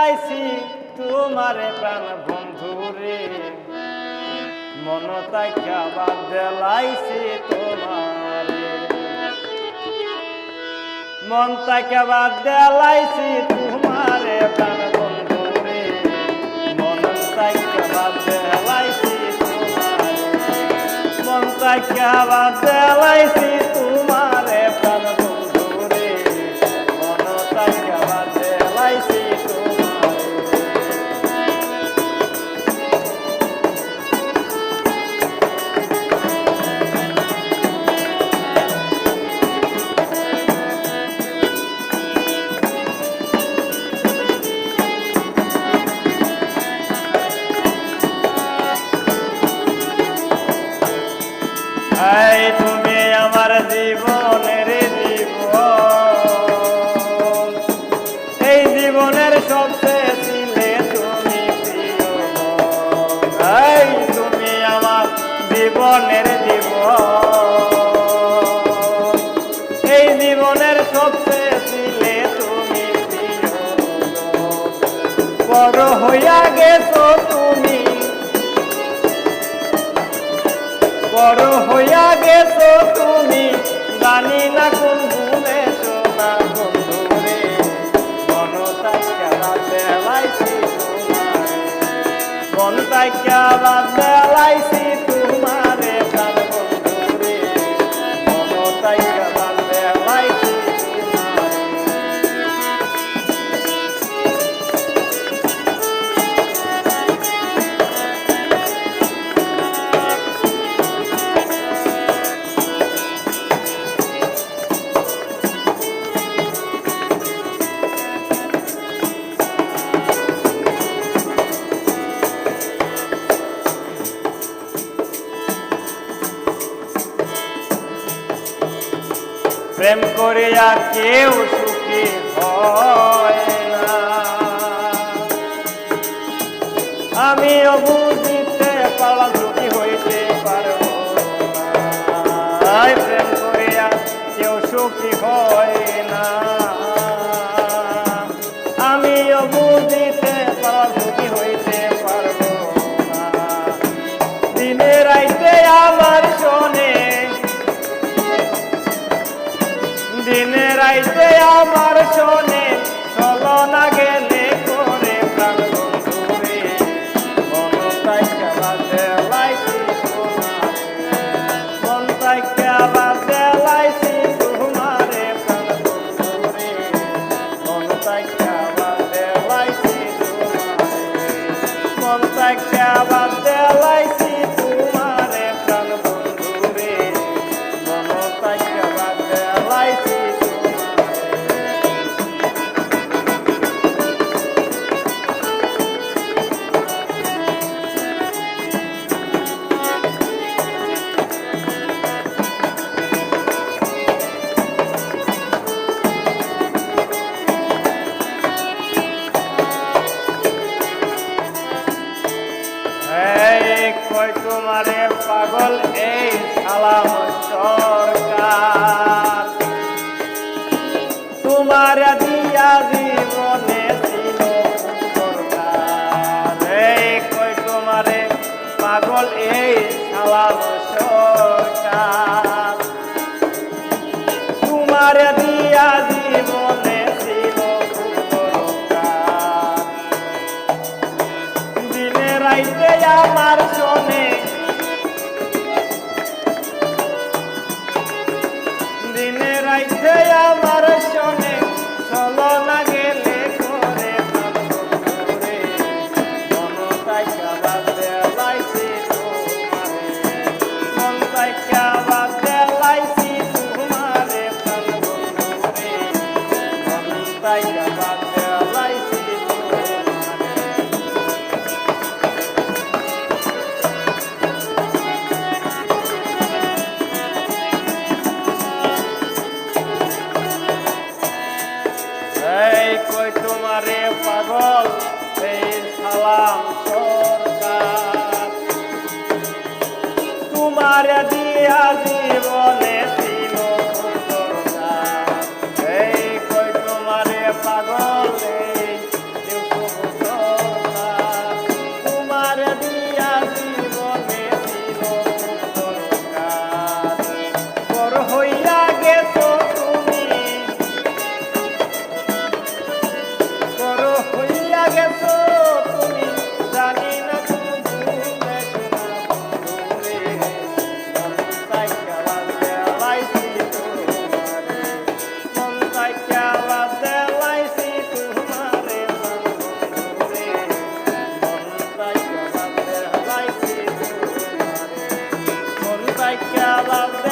পাইছি তোমারে প্রাণ বন্ধু রে। মন তাইকা বাদ দেলাইছি তোমারে। মন তাইকা বাদ দেলাইছি তোমারে প্রাণ বন্ধু রে। মন তাইকা বাদ দেলাইছি মন তাইকা বাদ দেলাইছি জীবনের জীবন। এই জীবনের সবচেয়ে ছিলে তুমি বড় হইয়া গেছো তুমি। বড় হইয়া গেছো তুমি। জানি না কোন ঘুমে সোনা বন্ধুরে। মন তাইকা বেলাইছি প্রেম আর কেউ সুখী হয় না। আমিও বুঝিতে পারলাম সুখী হইতে পারব প্রেম করে আর কেউ সুখী হয় পাগল এই সালাম সরকার। তোমার দিয়া জীবনে পাগল এই সালাম সরকার। তোমার দিয়া জীবনে ছিল দিনে রাইতে আমার শোনে দিনে এই কই তোমারে পাগল? এই সালাম সরকার। তোমার দিয়া জীবনে love.